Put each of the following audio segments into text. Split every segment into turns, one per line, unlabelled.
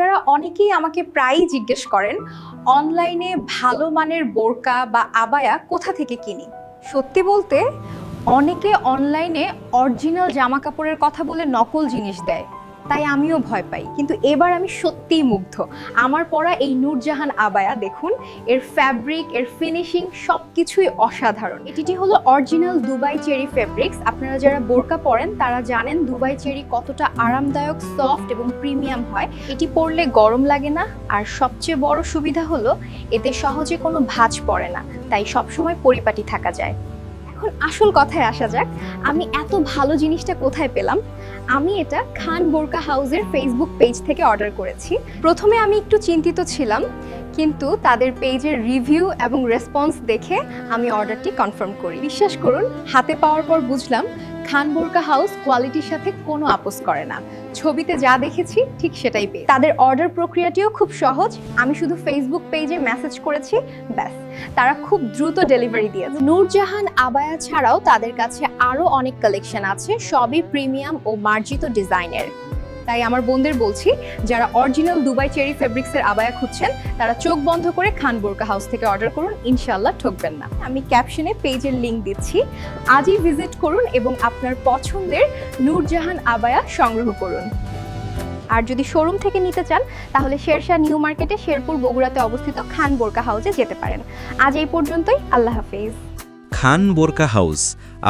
আপনারা অনেকেই আমাকে প্রায়ই জিজ্ঞেস করেন, অনলাইনে ভালো মানের বোরকা বা আবায়া কোথা থেকে কিনি? সত্যি বলতে, অনেকে অনলাইনে অরিজিনাল জামা কাপড়ের কথা বলে নকল জিনিস দেয়। তাই আমিও ভয় পাই। কিন্তু এবার আমি সত্যিই মুগ্ধ। আমার পরা এই নূরজাহান আবায়া, দেখুন, এর ফ্যাব্রিক এর ফিনিশিং সব কিছুই অসাধারণ। এটিটি হলো অরিজিনাল দুবাই চেরি ফেব্রিক্স আপনারা যারা বোরকা পরেন, তারা জানেন দুবাই চেরি কতটা আরামদায়ক সফট এবং প্রিমিয়াম হয়। এটি পরলে গরম লাগে না, আর সবচেয়ে বড় সুবিধা হলো, এতে সহজে কোনো ভাঁজ পড়ে না। তাই সবসময় পরিপাটি থাকা যায়। এখন আসল কথায় আসা যাক, আমি এত ভালো জিনিসটা কোথায় পেলাম? আমি এটা খান বোরকা হাউজের ফেসবুক পেজ থেকে অর্ডার করেছি। প্রথমে আমি একটু চিন্তিত ছিলাম, কিন্তু তাদের পেজের রিভিউ এবং রেসপন্স দেখে আমি অর্ডারটি কনফার্ম করি। বিশ্বাস করুন, হাতে পাওয়ার পর বুঝলাম খান বোরকা হাউস কোয়ালিটির সাথে কোনো আপোস করে না। ছবিতে যা দেখেছি, ঠিক সেটাই পেয়ে তাদের অর্ডার প্রক্রিয়াটিও খুব সহজ। আমি শুধু ফেসবুক পেজে মেসেজ করেছি, ব্যাস। তারা খুব দ্রুত ডেলিভারি দিয়েছে। নূরজাহান আবায়া ছাড়াও তাদের কাছে আরও অনেক কালেকশন আছে, সবই প্রিমিয়াম ও মার্জিত ডিজাইনের তাই আমার বোনদের বলছি, যারা অরিজিনাল দুবাই চেরি ফেব্রিক্সের আবায়া খুঁজছেন, তারা চোখ বন্ধ করে খান বোরকা হাউস থেকে অর্ডার করুন ইনশাল্লাহ ঠকবেন না। আমি ক্যাপশনে পেজের লিংক দিচ্ছি। আজই ভিজিট করুন এবং আপনার পছন্দের নূরজাহান আবায়া সংগ্রহ করুন। আর যদি শোরুম থেকে নিতে চান, তাহলে শেরশাহ নিউ মার্কেটে শেরপুর বগুড়াতে অবস্থিত খান বোরকা হাউসে যেতে পারেন। আজ এই পর্যন্তই, আল্লাহ হাফেজ।
খান বোরকা হাউস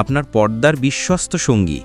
আপনার পর্দার বিশ্বস্ত সঙ্গী।